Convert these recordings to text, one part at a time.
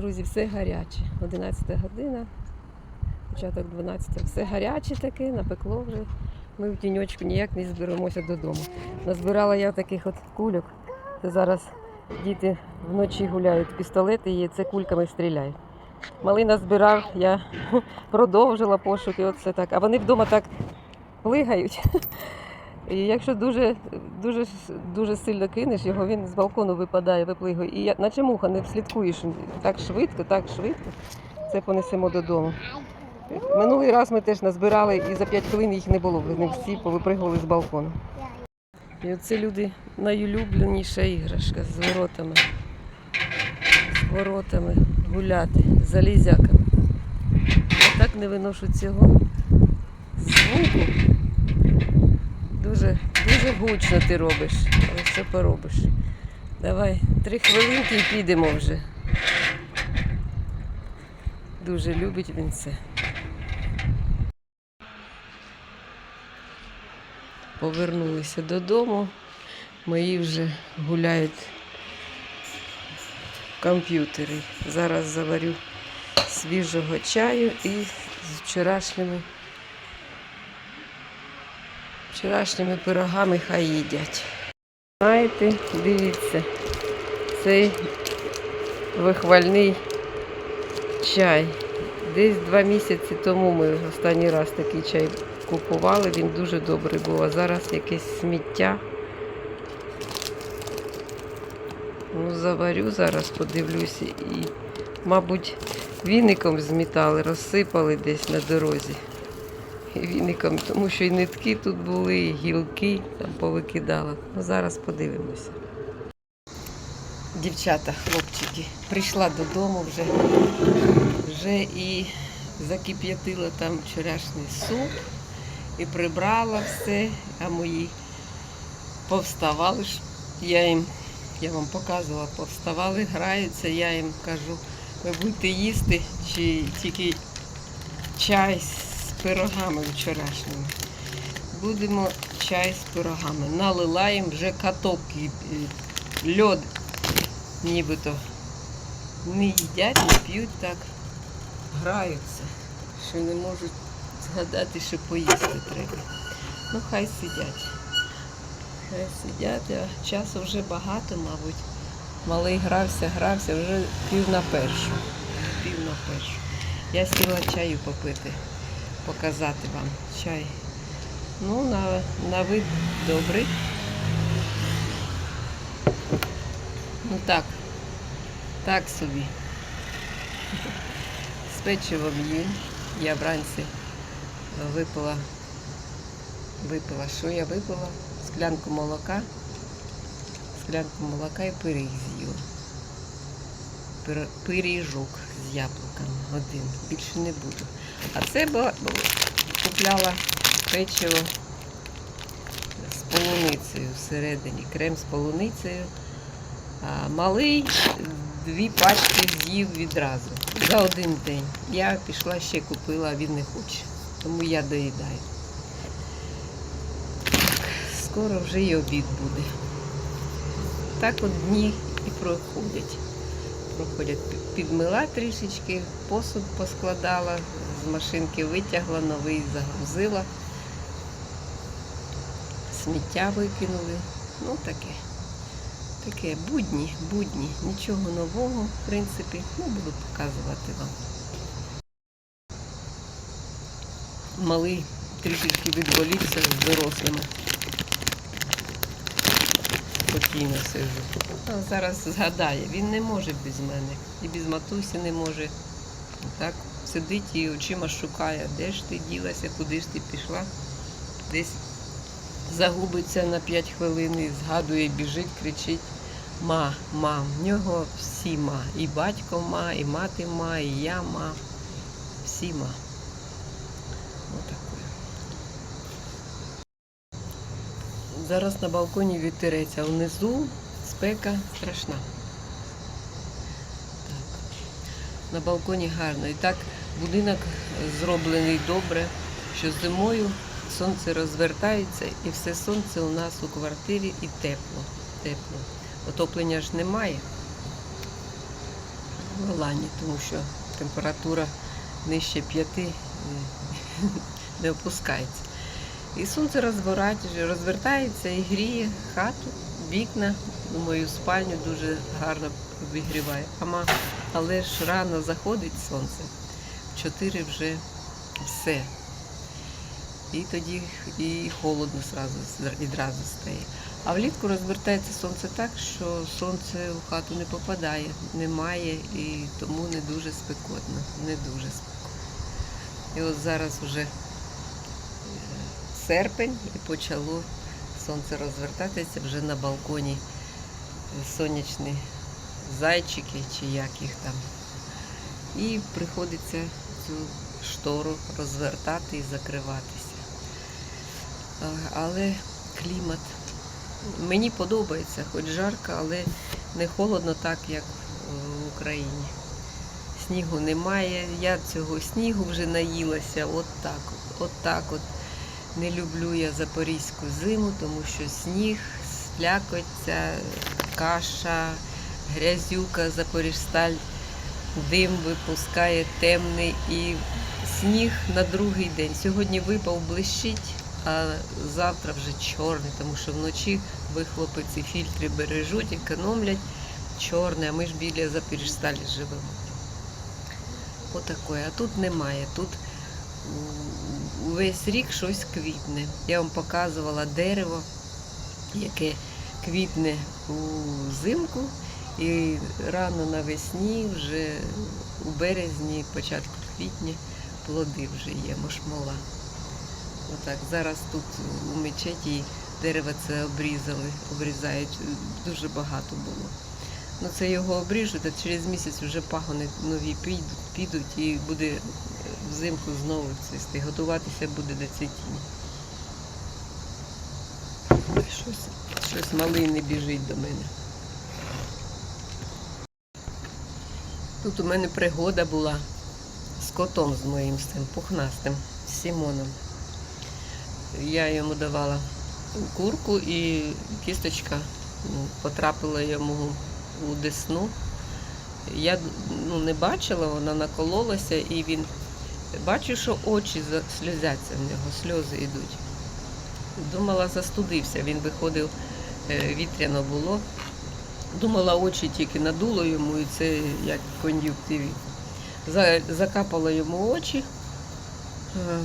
Друзі, все гаряче. 11 година, початок 12, все гаряче таке, напекло вже. Ми в тіньочку ніяк не зберемося додому. Назбирала я таких от кульок. Це зараз діти вночі гуляють, пістолети є, це кульками стріляють. Малий назбирав, я продовжила пошуки, оце так. А вони вдома так плигають. І якщо дуже, дуже, дуже сильно кинеш його, він з балкону випадає, виплигує. І я, наче муха не вслідкуєш так швидко, так швидко. Це понесемо додому. Минулий раз ми теж назбирали і за 5 хвилин їх не було. Вони всі повипригували з балкону. І оце люди найулюбленіша іграшка з воротами. З воротами гуляти, з залізяками. Я так не виношу цього звуку. Дуже, дуже гучно ти робиш, але що поробиш. Давай, три хвилинки і підемо вже. Дуже любить він це. Повернулися додому. Мої вже гуляють в комп'ютері. Зараз заварю свіжого чаю і з вчорашніми вчорашніми пирогами хай їдять. Знаєте, дивіться, цей вихвальний чай. Десь два місяці тому ми останній раз такий чай купували, він дуже добрий був, а зараз якесь сміття. Ну, заварю зараз, подивлюся і, мабуть, віником змітали, розсипали десь на дорозі віником, тому що і нитки тут були, і гілки там повикидала. Ну, зараз подивимося. Дівчата, хлопчики, прийшла додому вже, вже і закип'ятила там вчорашній суп і прибрала все, а мої повставали. Я їм, я вам показувала, повставали, граються, я їм кажу, ви будете їсти чи тільки чай пирогами вчорашніми. Будемо чай з пирогами. Налила їм вже і льод, нібито не їдять, не п'ють так, граються, що не можуть згадати, що поїсти треба. Ну, хай сидять. Хай сидять, а часу вже багато, мабуть. Малий грався, грався, вже пів на першу. Пів на першу. Я сіла чаю попити показати вам чай. Ну, на, на вид добрий. Ну так, так собі. З печивом їм. Я вранці випила, випила, що я випила? Склянку молока, склянку молока і пиріг з'їла. Пир- Пиріжок з яблуками один. Більше не буду. А це була, купляла печиво з полуницею всередині, крем з полуницею. А малий дві пачки з'їв відразу за один день. Я пішла ще купила, а він не хоче. Тому я доїдаю. Скоро вже і обід буде. Так от дні і проходять. Проходять. Підмила трішечки, посуд поскладала, з машинки витягла, новий загрузила. Сміття викинули. Ну таке. Таке будні, будні. Нічого нового, в принципі, ну буду показувати вам. Малий трішечки відволікся з дорослими. Спокійно сижу. А зараз згадає, він не може без мене. І без матусі не може. Так, сидить і очима шукає, де ж ти ділася, куди ж ти пішла. Десь загубиться на 5 хвилин і згадує, біжить, кричить. Ма, ма, в нього всі ма. І батько ма, і мати ма, і я ма. Всі ма. Отакое. Зараз на балконі вітерець, а внизу спека страшна. Так. На балконі гарно. І так будинок зроблений добре, що зимою сонце розвертається і все сонце у нас у квартирі і тепло. тепло. Отоплення ж немає. в Алані, тому що температура нижче 5 не опускається. І сонце розвертається і гріє хату, вікна, ну, мою спальню дуже гарно обігріває. Але ж рано заходить сонце, в 4 вже все. І тоді і холодно зразу, відразу стає. А влітку розвертається сонце так, що сонце в хату не попадає, немає і тому не дуже спекотно. Не дуже спекотно. І от зараз вже серпень і почало сонце розвертатися вже на балконі сонячні зайчики чи як їх там. І приходиться цю штору розвертати і закриватися. Але клімат мені подобається, хоч жарко, але не холодно так, як в Україні. Снігу немає, я цього снігу вже наїлася, от так от так от. Не люблю я запорізьку зиму, тому що сніг, слякоття, каша, грязюка, Запоріжсталь, дим випускає темний і сніг на другий день. Сьогодні випав блищить, а завтра вже чорний, тому що вночі вихлопи ці фільтри бережуть, економлять чорне, а ми ж біля Запоріжсталі живемо. Отакое. А тут немає. Тут весь рік щось квітне. Я вам показувала дерево, яке квітне у зимку, і рано навесні, вже у березні, початку квітня, плоди вже є, мошмола. Отак, зараз тут у мечеті дерева це обрізали, обрізають, дуже багато було. Ну це його обріжуть, а через місяць вже пагони нові підуть, підуть і буде е, взимку знову цвісти. Готуватися буде до цвітіння. Щось, щось малий не біжить до мене. Тут у мене пригода була з котом з моїм цим пухнастим, Сімоном. Я йому давала курку і кісточка ну, потрапила йому у десну. Я ну, не бачила, вона накололася і він бачу, що очі сльозяться в нього, сльози йдуть. Думала, застудився. Він виходив, е, вітряно було. Думала, очі тільки надуло йому, і це як кон'юктиві. Закапала йому очі. Е,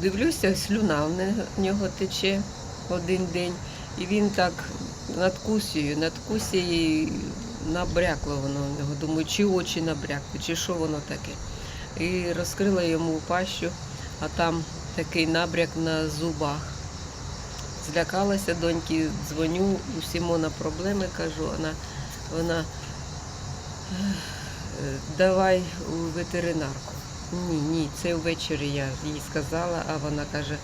Дивлюся, слюна в нього тече один день. І він так над кусією, над кусією набрякло воно в нього. Думаю, чи очі набрякли, чи що воно таке. І розкрила йому пащу, а там такий набряк на зубах. Злякалася доньки, дзвоню, у Сімона проблеми, кажу, вона, вона давай у ветеринарку. Ні, ні, це ввечері я їй сказала, а вона каже,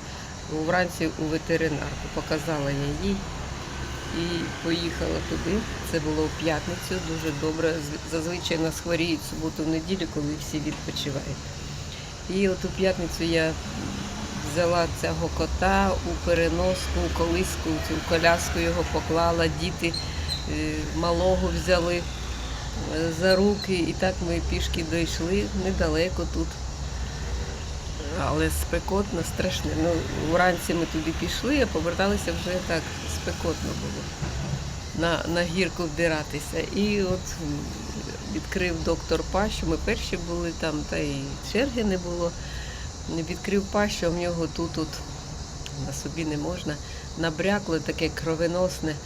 вранці у ветеринарку. Показала я їй і поїхала туди. Це було в п'ятницю, дуже добре. Зазвичай нас хворіють суботу в неділю, коли всі відпочивають. І от у п'ятницю я взяла цього кота у переноску, у колиску, цю коляску його поклала, діти е, малого взяли е, за руки, і так ми пішки дійшли недалеко тут. Але спекотно, страшне. Ну, вранці ми туди пішли, а поверталися вже так спекотно було. На, на гірку вдиратися. І от відкрив доктор пащу. Ми перші були там, та й черги не було. Відкрив пащу, а в нього тут, тут на собі не можна. Набрякло таке кровеносне.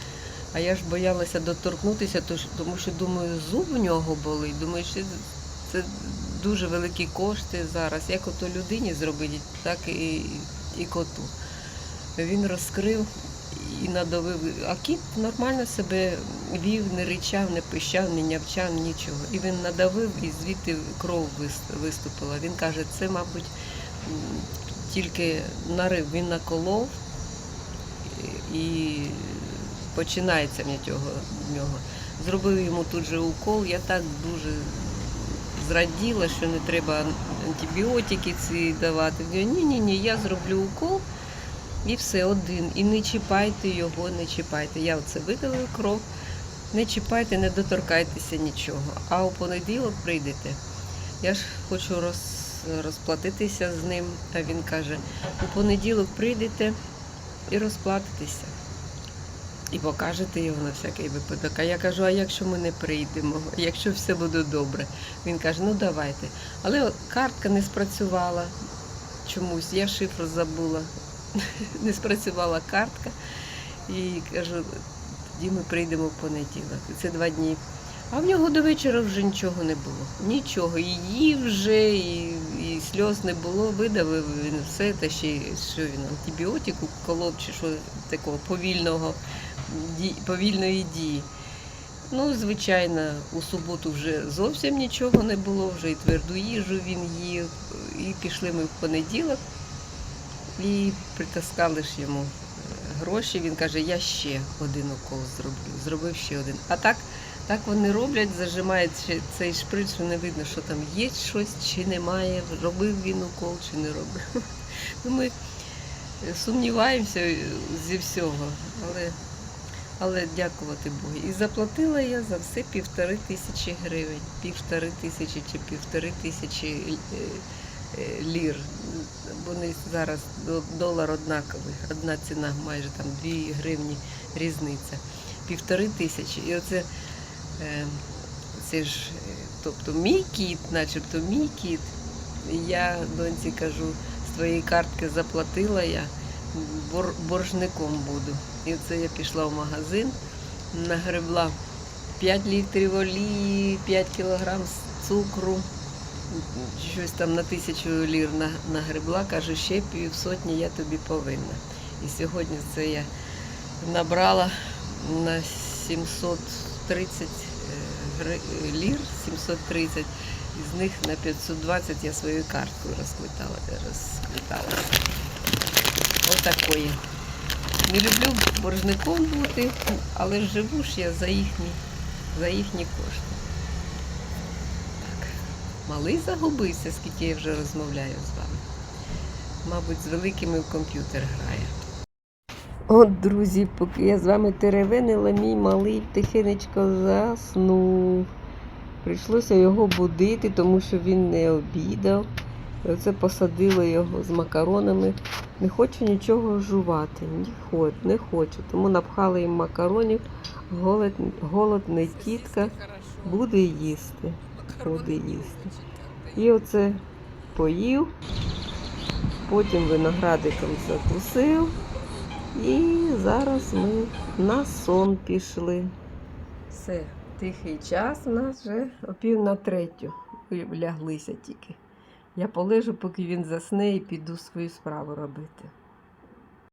А я ж боялася доторкнутися, тому що думаю, зуб в нього болить. Думаю, що це дуже великі кошти зараз. Як ото людині зробити, так і, і коту. Він розкрив і надавив. А кіт нормально себе вів, не ричав, не пищав, не нявчав, нічого. І він надавив, і звідти кров вис- виступила. Він каже, це, мабуть, тільки нарив. Він наколов і починається в нього. Зробив йому тут же укол. Я так дуже зраділа, що не треба антибіотики ці давати. Ні, ні, ні, я зроблю укол і все один. І не чіпайте його, не чіпайте. Я оце видалив кров не чіпайте, не доторкайтеся нічого. А у понеділок прийдете. Я ж хочу роз, розплатитися з ним. А він каже: у понеділок прийдете і розплатитеся. І покажете його на всякий випадок. А я кажу, а якщо ми не прийдемо, якщо все буде добре? Він каже, ну давайте. Але картка не спрацювала чомусь, я шифр забула. Не спрацювала картка. І кажу, тоді ми прийдемо в понеділок. Це два дні. А в нього до вечора вже нічого не було. Нічого. І їв вже, і, і сльоз не було, видавив він все, та ще що він антибіотик колов чи що такого повільного, повільної дії. Ну, звичайно, у суботу вже зовсім нічого не було, вже і тверду їжу він їв. І пішли ми в понеділок і притаскали ж йому е, гроші. Він каже, я ще один укол зроблю. Зробив ще один. А так, так вони роблять, зажимають цей шприц, що не видно, що там є щось чи немає. Робив він укол чи не робив. Ну, ми сумніваємося зі всього, але, але дякувати Богу. І заплатила я за все півтори тисячі гривень. Півтори тисячі чи півтори тисячі е, е, лір. Вони зараз до- долар однаковий, одна ціна, майже там 2 гривні різниця. Півтори тисячі. І оце е, це ж, е, тобто мій кіт, начебто мій кіт. Я доньці кажу, з твоєї картки заплатила я, бор, боржником буду. І оце я пішла в магазин, нагребла 5 літрів олії, 5 кілограм цукру, щось там на тисячу лір нагребла, каже, ще півсотні я тобі повинна. І сьогодні це я набрала на 730 е, лір, 730, із них на 520 я свою карткою розквитала. розквитала. Отакої. Не люблю боржником бути, але живу ж я за їхні, за їхні кошти. Малий загубився, скільки я вже розмовляю з вами. Мабуть, з великими в комп'ютер грає. От, друзі, поки я з вами теревенила, мій малий тихенечко заснув. Прийшлося його будити, тому що він не обідав. І Оце посадила його з макаронами. Не хочу нічого жувати, не хочу, не хочу. Тому напхала їм макаронів, голод, голодний тітка буде їсти. Буде їсти. І оце поїв, потім виноградиком закусив. І зараз ми на сон пішли. Все, тихий час у нас вже о пів на третю. Ляглися тільки. Я полежу, поки він засне і піду свою справу робити.